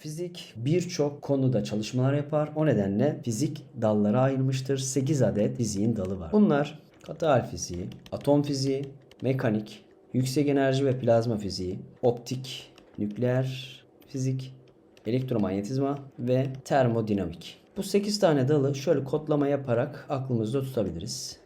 Fizik birçok konuda çalışmalar yapar. O nedenle fizik dallara ayrılmıştır. 8 adet fiziğin dalı var. Bunlar katı hal fiziği, atom fiziği, mekanik, yüksek enerji ve plazma fiziği, optik, nükleer fizik, elektromanyetizma ve termodinamik. Bu 8 tane dalı şöyle kodlama yaparak aklımızda tutabiliriz.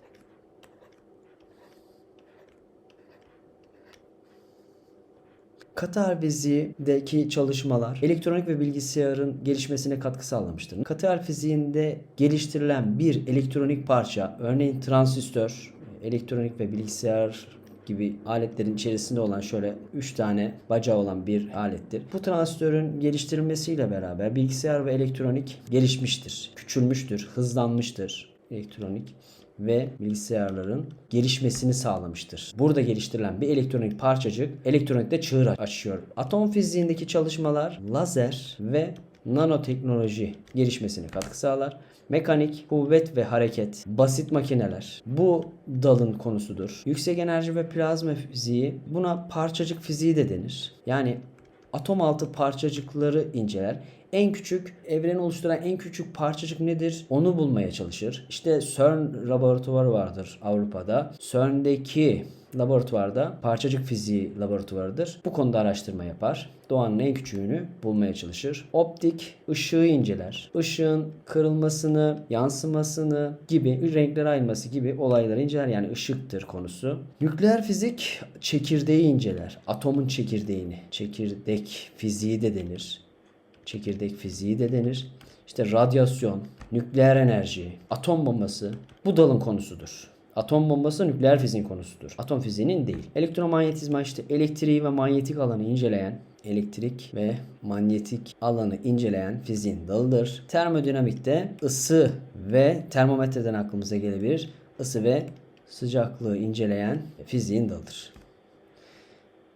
Katar fiziğindeki çalışmalar elektronik ve bilgisayarın gelişmesine katkı sağlamıştır. Katar fiziğinde geliştirilen bir elektronik parça, örneğin transistör, elektronik ve bilgisayar gibi aletlerin içerisinde olan şöyle 3 tane bacağı olan bir alettir. Bu transistörün geliştirilmesiyle beraber bilgisayar ve elektronik gelişmiştir, küçülmüştür, hızlanmıştır elektronik ve bilgisayarların gelişmesini sağlamıştır. Burada geliştirilen bir elektronik parçacık elektronikte çığır açıyor. Atom fiziğindeki çalışmalar lazer ve nanoteknoloji gelişmesine katkı sağlar. Mekanik, kuvvet ve hareket, basit makineler bu dalın konusudur. Yüksek enerji ve plazma fiziği buna parçacık fiziği de denir. Yani atom altı parçacıkları inceler. En küçük, evreni oluşturan en küçük parçacık nedir? Onu bulmaya çalışır. İşte CERN laboratuvarı vardır Avrupa'da. CERN'deki laboratuvarda parçacık fiziği laboratuvarıdır. Bu konuda araştırma yapar. Doğanın en küçüğünü bulmaya çalışır. Optik ışığı inceler. Işığın kırılmasını, yansımasını gibi, renkler ayrılması gibi olayları inceler. Yani ışıktır konusu. Nükleer fizik çekirdeği inceler. Atomun çekirdeğini. Çekirdek fiziği de denir. Çekirdek fiziği de denir. İşte radyasyon, nükleer enerji, atom bombası bu dalın konusudur. Atom bombası nükleer fiziğin konusudur. Atom fiziğinin değil. Elektromanyetizma işte elektriği ve manyetik alanı inceleyen elektrik ve manyetik alanı inceleyen fiziğin dalıdır. Termodinamikte ısı ve termometreden aklımıza gelebilir. Isı ve sıcaklığı inceleyen fiziğin dalıdır.